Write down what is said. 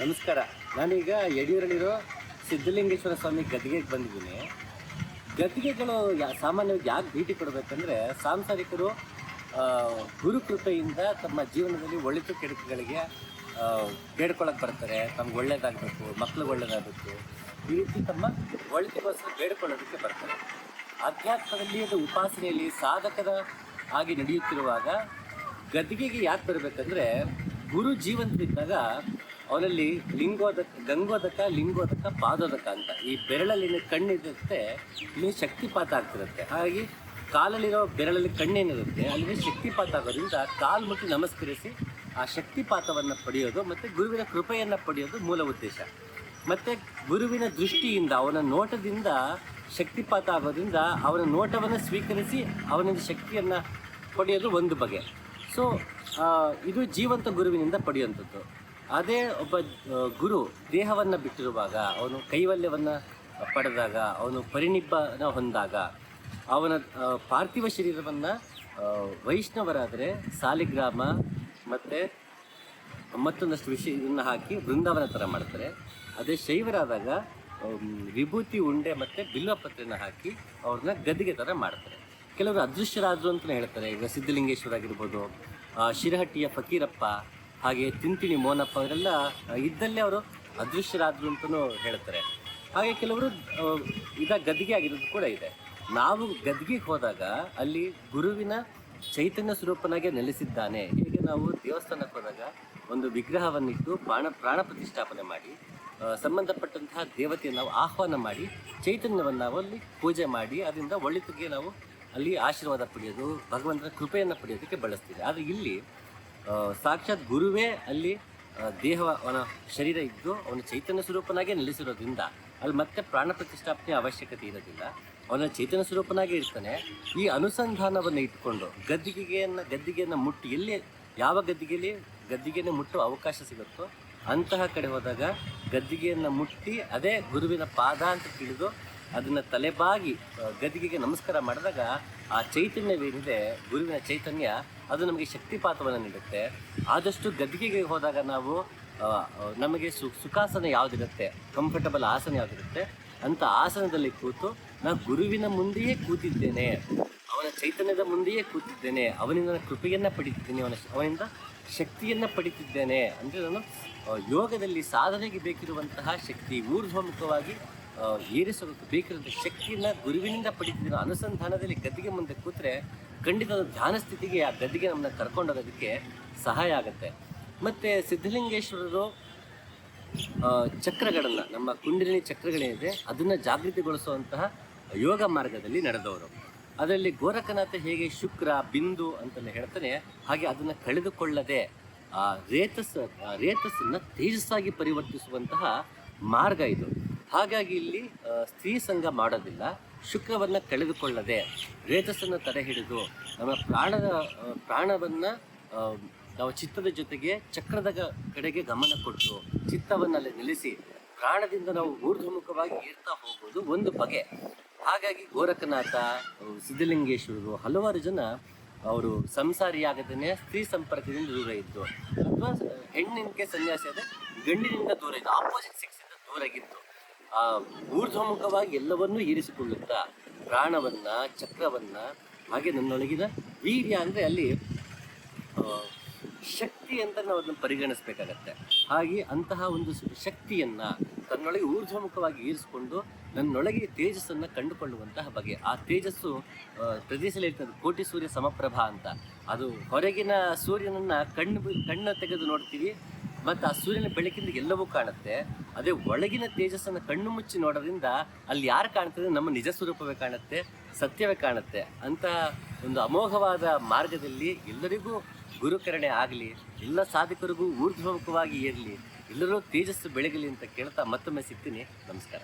ನಮಸ್ಕಾರ. ನಾನೀಗ ಯಡಿಯೂರಲ್ಲಿರೋ ಸಿದ್ಧಲಿಂಗೇಶ್ವರ ಸ್ವಾಮಿ ಗದ್ದಿಗೆಗೆ ಬಂದಿದ್ದೀನಿ. ಗದ್ದಿಗೆಗಳು ಯಾ, ಸಾಮಾನ್ಯವಾಗಿ ಯಾಕೆ ಭೇಟಿ ಕೊಡಬೇಕಂದ್ರೆ ಸಾಂಸಾರಿಕರು ಗುರುಕೃಪೆಯಿಂದ ಗುರು ಕೃಪೆಯಿಂದ ತಮ್ಮ ಜೀವನದಲ್ಲಿ ಒಳಿತು ಕೆಡುಕುಗಳಿಗೆ ಬೇಡ್ಕೊಳಕ್ಕೆ ಬರ್ತಾರೆ. ತಮ್ಗೆ ಒಳ್ಳೇದಾಗಬೇಕು, ಮಕ್ಳಿಗೆ ಒಳ್ಳೇದಾಗಬೇಕು. ಈ ರೀತಿ ತಮ್ಮ ಒಳಿತಿಗೋಸ್ಕರ ಬೇಡ್ಕೊಳ್ಳೋದಕ್ಕೆ ಬರ್ತಾರೆ. ಅಧ್ಯಾತ್ಮದಲ್ಲಿ ಅದು ಉಪಾಸನೆಯಲ್ಲಿ ಸಾಧಕದ ಆಗಿ ನಡೆಯುತ್ತಿರುವಾಗ ಗದ್ದಿಗೆಗೆ ಯಾಕೆ ಬರಬೇಕಂದ್ರೆ ಗುರು ಜೀವಂತರಿದ್ದಾಗ ಅವನಲ್ಲಿ ಲಿಂಗೋದಕ, ಗಂಗೋದಕ, ಲಿಂಗೋದಕ, ಪಾದೋದಕ ಅಂತ. ಈ ಬೆರಳಲ್ಲಿನ ಕಣ್ಣಿರುತ್ತೆ ಇಲ್ಲಿ ಶಕ್ತಿಪಾತ ಆಗ್ತಿರುತ್ತೆ ಹಾಗಾಗಿ ಕಾಲಲ್ಲಿರೋ ಬೆರಳಲ್ಲಿ ಕಣ್ಣೇನಿರುತ್ತೆ ಅಲ್ಲಿ ಶಕ್ತಿಪಾತ ಆಗೋದ್ರಿಂದ ಕಾಲು ಮುಟ್ಟಿ ನಮಸ್ಕರಿಸಿ ಆ ಶಕ್ತಿಪಾತವನ್ನು ಪಡೆಯೋದು ಮತ್ತು ಗುರುವಿನ ಕೃಪೆಯನ್ನು ಪಡೆಯೋದು ಮೂಲ ಉದ್ದೇಶ. ಮತ್ತು ಗುರುವಿನ ದೃಷ್ಟಿಯಿಂದ, ಅವನ ನೋಟದಿಂದ ಶಕ್ತಿಪಾತ ಆಗೋದ್ರಿಂದ ಅವನ ನೋಟವನ್ನು ಸ್ವೀಕರಿಸಿ ಅವನಿಂದ ಶಕ್ತಿಯನ್ನು ಪಡೆಯೋದು ಒಂದು ಬಗೆ. ಸೊ ಇದು ಜೀವಂತ ಗುರುವಿನಿಂದ ಪಡೆಯುವಂಥದ್ದು. ಅದೇ ಒಬ್ಬ ಗುರು ದೇಹವನ್ನು ಬಿಟ್ಟಿರುವಾಗ ಅವನು ಕೈವಲ್ಯವನ್ನು ಪಡೆದಾಗ, ಅವನು ಪರಿಣಿಬ್ಬನ ಹೊಂದಾಗ, ಅವನ ಪಾರ್ಥಿವ ಶರೀರವನ್ನು ವೈಷ್ಣವರಾದರೆ ಸಾಲಿಗ್ರಾಮ ಮತ್ತು ಮತ್ತೊಂದಷ್ಟು ವಿಷಯ ಇದನ್ನು ಹಾಕಿ ಬೃಂದಾವನ ಥರ ಮಾಡ್ತಾರೆ. ಅದೇ ಶೈವರಾದಾಗ ವಿಭೂತಿ ಉಂಡೆ ಮತ್ತು ಬಿಲ್ವಪತ್ರೆನ ಹಾಕಿ ಅವ್ರನ್ನ ಗದ್ದಿಗೆ ಥರ ಮಾಡ್ತಾರೆ. ಕೆಲವರು ಅದೃಶ್ಯರಾದರು ಅಂತಲೇ ಹೇಳ್ತಾರೆ. ಈಗ ಸಿದ್ಧಲಿಂಗೇಶ್ವರ ಆಗಿರ್ಬೋದು ಶಿರಹಟ್ಟಿಯ ಫಕೀರಪ್ಪ ಹಾಗೆ ತಿಂತಿಣಿ ಮೋನಪ್ಪ ಅವರೆಲ್ಲ ಇದ್ದಲ್ಲೇ ಅವರು ಅದೃಶ್ಯರಾದರು ಅಂತಲೂ ಹೇಳ್ತಾರೆ. ಹಾಗೆ ಕೆಲವರು ಈಗ ಗದ್ದಿಗೆ ಆಗಿರೋದು ಕೂಡ ಇದೆ. ನಾವು ಗದ್ದಿಗೆ ಹೋದಾಗ ಅಲ್ಲಿ ಗುರುವಿನ ಚೈತನ್ಯ ಸ್ವರೂಪನಾಗೆ ನೆಲೆಸಿದ್ದಾನೆ. ಹೀಗೆ ನಾವು ದೇವಸ್ಥಾನಕ್ಕೆ ಹೋದಾಗ ಒಂದು ವಿಗ್ರಹವನ್ನಿಟ್ಟು ಪ್ರಾಣ ಪ್ರಾಣ ಪ್ರತಿಷ್ಠಾಪನೆ ಮಾಡಿ ಸಂಬಂಧಪಟ್ಟಂತಹ ದೇವತೆಯನ್ನು ನಾವು ಆಹ್ವಾನ ಮಾಡಿ, ಚೈತನ್ಯವನ್ನು ನಾವು ಅಲ್ಲಿ ಪೂಜೆ ಮಾಡಿ, ಅದರಿಂದ ಒಳಿತಿಗೆ ನಾವು ಅಲ್ಲಿ ಆಶೀರ್ವಾದ ಪಡೆಯೋದು, ಭಗವಂತನ ಕೃಪೆಯನ್ನು ಪಡೆಯೋದಕ್ಕೆ ಬಳಸ್ತೀವಿ. ಆದರೆ ಇಲ್ಲಿ ಸಾಕ್ಷಾತ್ ಗುರುವೇ ಅಲ್ಲಿ ದೇಹ ಅವನ ಶರೀರ ಇದ್ದು ಅವನ ಚೈತನ್ಯ ಸ್ವರೂಪನಾಗೆ ನೆಲೆಸಿರೋದ್ರಿಂದ ಅಲ್ಲಿ ಮತ್ತೆ ಪ್ರಾಣ ಪ್ರತಿಷ್ಠಾಪನೆ ಅವಶ್ಯಕತೆ ಇರೋದಿಲ್ಲ. ಅವನ ಚೈತನ್ಯ ಸ್ವರೂಪನಾಗೆ ಇರ್ತಾನೆ. ಈ ಅನುಸಂಧಾನವನ್ನು ಇಟ್ಕೊಂಡು ಗದ್ದಿಗೆಯನ್ನು ಗದ್ದಿಗೆಯನ್ನು ಮುಟ್ಟಿ ಎಲ್ಲಿ, ಯಾವ ಗದ್ದಿಗೆಯಲ್ಲಿ ಗದ್ದಿಗೆಯನ್ನು ಮುಟ್ಟುವ ಅವಕಾಶ ಸಿಗುತ್ತೋ ಅಂತಹ ಕಡೆ ಹೋದಾಗ ಗದ್ದಿಗೆಯನ್ನು ಮುಟ್ಟಿ ಅದೇ ಗುರುವಿನ ಪಾದ ಅಂತ ತಿಳಿದು ಅದನ್ನು ತಲೆಬಾಗಿ ಗದಿಗೆಗೆ ನಮಸ್ಕಾರ ಮಾಡಿದಾಗ ಆ ಚೈತನ್ಯವೇನಿದೆ, ಗುರುವಿನ ಚೈತನ್ಯ, ಅದು ನಮಗೆ ಶಕ್ತಿಪಾತವನ್ನು ನೀಡುತ್ತೆ. ಆದಷ್ಟು ಗದ್ದಿಗೆಗೆ ಹೋದಾಗ ನಾವು ನಮಗೆ ಸು, ಸುಖಾಸನ ಯಾವುದಿರುತ್ತೆ ಕಂಫರ್ಟಬಲ್ ಆಸನ ಯಾವುದಿರುತ್ತೆ, ಅಂತ ಆಸನದಲ್ಲಿ ಕೂತು ನಾನು ಗುರುವಿನ ಮುಂದೆಯೇ ಕೂತಿದ್ದೇನೆ, ಅವನ ಚೈತನ್ಯದ ಮುಂದೆಯೇ ಕೂತಿದ್ದೇನೆ, ಅವನಿಂದ ನಾನು ಕೃಪೆಯನ್ನು ಪಡಿತಿದ್ದೇನೆ, ಅವನ ಅವನಿಂದ ಶಕ್ತಿಯನ್ನು ಪಡಿತಿದ್ದೇನೆ, ಅಂದರೆ ನಾನು ಯೋಗದಲ್ಲಿ ಸಾಧನೆಗೆ ಬೇಕಿರುವಂತಹ ಶಕ್ತಿ, ಊರ್ಧ್ವಮುಖವಾಗಿ ಏರಿಸೋದಕ್ಕೆ ಬೇಕಿರುವಂಥ ಶಕ್ತಿಯನ್ನು ಗುರುವಿನಿಂದ ಪಡಿತಿದ್ದೀನೋ ಅನುಸಂಧಾನದಲ್ಲಿ ಗದ್ದಿಗೆ ಮುಂದೆ ಕೂತ್ರೆ ಖಂಡಿತ ಧ್ಯಾನ ಸ್ಥಿತಿಗೆ, ಆ ಗದ್ದಿಗೆ ನಮ್ಮನ್ನ ಕರ್ಕೊಂಡೋಗೋದಕ್ಕೆ ಸಹಾಯ ಆಗುತ್ತೆ. ಮತ್ತು ಸಿದ್ಧಲಿಂಗೇಶ್ವರರು ಚಕ್ರಗಳನ್ನು, ನಮ್ಮ ಕುಂಡಲಿನಿ ಚಕ್ರಗಳೇನಿದೆ, ಅದನ್ನು ಜಾಗೃತಿಗೊಳಿಸುವಂತಹ ಯೋಗ ಮಾರ್ಗದಲ್ಲಿ ನಡೆದವರು. ಅದರಲ್ಲಿ ಗೋರಖನಾಥ ಹೇಗೆ ಶುಕ್ರ, ಬಿಂದು ಅಂತೆಲ್ಲ ಹೇಳ್ತಾನೆ, ಹಾಗೆ ಅದನ್ನು ಕಳೆದುಕೊಳ್ಳದೆ, ಆ ರೇತಸ್ ರೇತಸ್ಸನ್ನು ತೇಜಸ್ಸಾಗಿ ಪರಿವರ್ತಿಸುವಂತಹ ಮಾರ್ಗ ಇದು. ಹಾಗಾಗಿ ಇಲ್ಲಿ ಸ್ತ್ರೀ ಸಂಘ ಮಾಡೋದಿಲ್ಲ, ಶುಕ್ರವನ್ನು ಕಳೆದುಕೊಳ್ಳದೆ ರೇತಸ್ಸನ್ನು ತಡೆ ಹಿಡಿದು ನಮ್ಮ ಪ್ರಾಣದ ಪ್ರಾಣವನ್ನು ನಾವು ಚಿತ್ತದ ಜೊತೆಗೆ ಚಕ್ರದ ಕಡೆಗೆ ಗಮನ ಕೊಟ್ಟು ಚಿತ್ತವನ್ನಲ್ಲಿ ನಿಲ್ಲಿಸಿ ಪ್ರಾಣದಿಂದ ನಾವು ಊರ್ಧ್ವಮುಖವಾಗಿ ಏರ್ತಾ ಹೋಗೋದು ಒಂದು ಬಗೆ. ಹಾಗಾಗಿ ಗೋರಖನಾಥ ಸಿದ್ಧಲಿಂಗೇಶ್ವರರು ಹಲವಾರು ಜನ ಅವರು ಸಂಸಾರಿಯಾಗದೇ ಸ್ತ್ರೀ ಸಂಪರ್ಕದಿಂದ ದೂರ ಇದ್ದು, ಅಥವಾ ಹೆಣ್ಣಿನಕ್ಕೆ ಸನ್ಯಾಸಿ ಆದ ಗಂಡಿನಿಂದ ದೂರ ಇದ್ದು ಆಪೋಸಿಟ್ ಸಿಕ್ಸಿಂದ ದೂರ ದೂರಾಗಿತ್ತು ಆ ಊರ್ಧ್ವಮುಖವಾಗಿ ಎಲ್ಲವನ್ನೂ ಇರಿಸಿಕೊಳ್ಳುತ್ತಾ ಪ್ರಾಣವನ್ನು, ಚಕ್ರವನ್ನ ಹಾಗೆ ನನ್ನೊಳಗಿನ ವೀರ್ಯ ಅಂದರೆ ಅಲ್ಲಿ ಶಕ್ತಿ ಅಂತ ನಾವು ಅದನ್ನು ಪರಿಗಣಿಸ್ಬೇಕಾಗತ್ತೆ. ಹಾಗೆ ಅಂತಹ ಒಂದು ಶಕ್ತಿಯನ್ನು ತನ್ನೊಳಗೆ ಊರ್ಧ್ವಮುಖವಾಗಿ ಇರಿಸಿಕೊಂಡು ನನ್ನೊಳಗೆ ತೇಜಸ್ಸನ್ನು ಕಂಡುಕೊಳ್ಳುವಂತಹ ಬಗೆ. ಆ ತೇಜಸ್ಸು ಪ್ರದೇಶದಲ್ಲಿ ಇರ್ತದೆ ಕೋಟಿ ಸೂರ್ಯ ಸಮಪ್ರಭಾ ಅಂತ. ಅದು ಹೊರಗಿನ ಸೂರ್ಯನನ್ನು ಕಣ್ಣು ಕಣ್ಣು ತೆಗೆದು ನೋಡ್ತೀವಿ ಮತ್ತು ಆ ಸೂರ್ಯನ ಬೆಳಕಿಂದ ಎಲ್ಲವೂ ಕಾಣುತ್ತೆ. ಅದೇ ಒಳಗಿನ ತೇಜಸ್ಸನ್ನು ಕಣ್ಣು ಮುಚ್ಚಿ ನೋಡೋದ್ರಿಂದ ಅಲ್ಲಿ ಯಾರು ಕಾಣ್ತದೆ? ನಮ್ಮ ನಿಜ ಸ್ವರೂಪವೇ ಕಾಣುತ್ತೆ, ಸತ್ಯವೇ ಕಾಣುತ್ತೆ ಅಂತ ಒಂದು ಅಮೋಘವಾದ ಮಾರ್ಗದಲ್ಲಿ ಎಲ್ಲರಿಗೂ ಗುರುಕರಣೆ ಆಗಲಿ, ಎಲ್ಲ ಸಾಧಕರಿಗೂ ಊರ್ಧ್ವಮುಖವಾಗಿ ಇರಲಿ, ಎಲ್ಲರೂ ತೇಜಸ್ಸು ಬೆಳಗಲಿ ಅಂತ ಕೇಳ್ತಾ ಮತ್ತೊಮ್ಮೆ ಸಿಗ್ತೀನಿ. ನಮಸ್ಕಾರ.